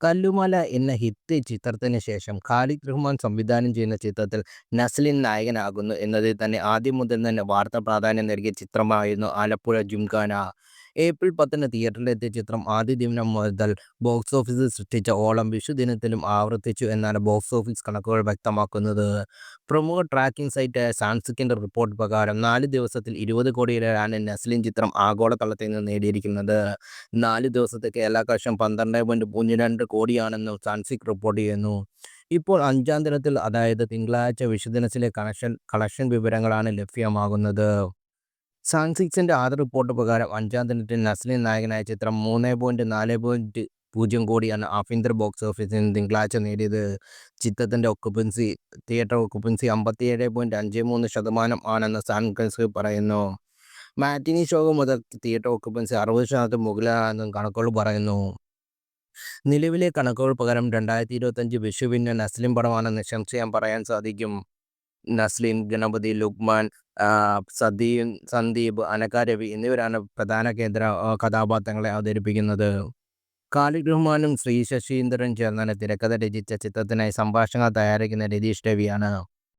കല്ലുമല എന്ന ഹിറ്റ് ചിത്രത്തിന് ശേഷം ഖാലിദ് റഹ്മാൻ സംവിധാനം ചെയ്യുന്ന ചിത്രത്തിൽ നസ്ലിൻ നായകനാകുന്നു എന്നതിൽ തന്നെ ആദ്യം മുതൽ തന്നെ വാർത്താ പ്രാധാന്യം നൽകിയ ചിത്രമായിരുന്നു ആലപ്പുഴ ജിംഖാന. ഏപ്രിൽ പത്തിന് തിയേറ്ററിലെത്തിയ ചിത്രം ആദ്യ ദിനം മുതൽ ബോക്സ് ഓഫീസിൽ സൃഷ്ടിച്ച ഓളം വിഷുദിനത്തിലും ആവർത്തിച്ചു എന്നാണ് ബോക്സ് ഓഫീസ് കണക്കുകൾ വ്യക്തമാക്കുന്നത്. പ്രമുഖ ട്രാക്കിംഗ് സൈറ്റായ സാൻസിക്കിന്റെ റിപ്പോർട്ട് പ്രകാരം നാല് ദിവസത്തിൽ ഇരുപത് കോടിയിലാണ് നസ്ലിൻ ചിത്രം ആഗോളതലത്തിൽ നിന്ന് നേടിയിരിക്കുന്നത്. നാല് ദിവസത്തെ കേരള പന്ത്രണ്ട് പോയിന്റ് പൂജ്യം രണ്ട് കോടിയാണെന്നും സാൻസിക് റിപ്പോർട്ട് ചെയ്യുന്നു. ഇപ്പോൾ അഞ്ചാം ദിനത്തിൽ അതായത് തിങ്കളാഴ്ച വിഷുദിനത്തിലെ കണക്ഷൻ കളക്ഷൻ വിവരങ്ങളാണ് ലഭ്യമാകുന്നത്. സാൻസിക്സിന്റെ ആദ്യ റിപ്പോർട്ട് പ്രകാരം അഞ്ചാം ദിനത്തിൽ നസ്ലിൻ നായകനായ ചിത്രം മൂന്ന് പോയിന്റ് നാല് പോയിന്റ് പൂജ്യം കോടിയാണ് ആഭ്യന്തര ബോക്സ് ഓഫീസിൽ നിന്ന് തിങ്കളാഴ്ച നേടിയത്. ചിത്രത്തിന്റെ ഒക്കുപ്പൻസി തിയേറ്റർ ഒക്യുപ്പൻസി അമ്പത്തിയേഴ് പോയിന്റ് അഞ്ച് മൂന്ന് ശതമാനം ആണെന്ന് സാൻസിക് പറയുന്നു. മാറ്റിനി ഷോ മുതൽ തിയേറ്റർ ഒക്കുപ്പൻസി അറുപത് ശതമാനത്തിൽ മുകളിലാണെന്നും കണക്കുകൾ പറയുന്നു. നിലവിലെ കണക്കുകൾ പ്രകാരം രണ്ടായിരത്തി ഇരുപത്തഞ്ച് വിഷുവിന് നസ്ലിം പടമാണെന്ന് നിശംസയാൻ പറയാൻ സാധിക്കും. നസ്ലിൻ, ഗണപതി, ലുക്മാൻ, സന്ദീപ്, അനകാരവി രവി എന്നിവരാണ് പ്രധാന കേന്ദ്ര കഥാപാത്രങ്ങളെ അവതരിപ്പിക്കുന്നത്. ഖാലിദ് റഹ്മാനും ശ്രീ ശശീന്ദ്രനും ചേർന്നാണ് തിരക്കഥ രചിച്ച ചിത്രത്തിനായി സംഭാഷണങ്ങൾ തയ്യാറാക്കുന്ന രതീഷ് രവിയാണ്.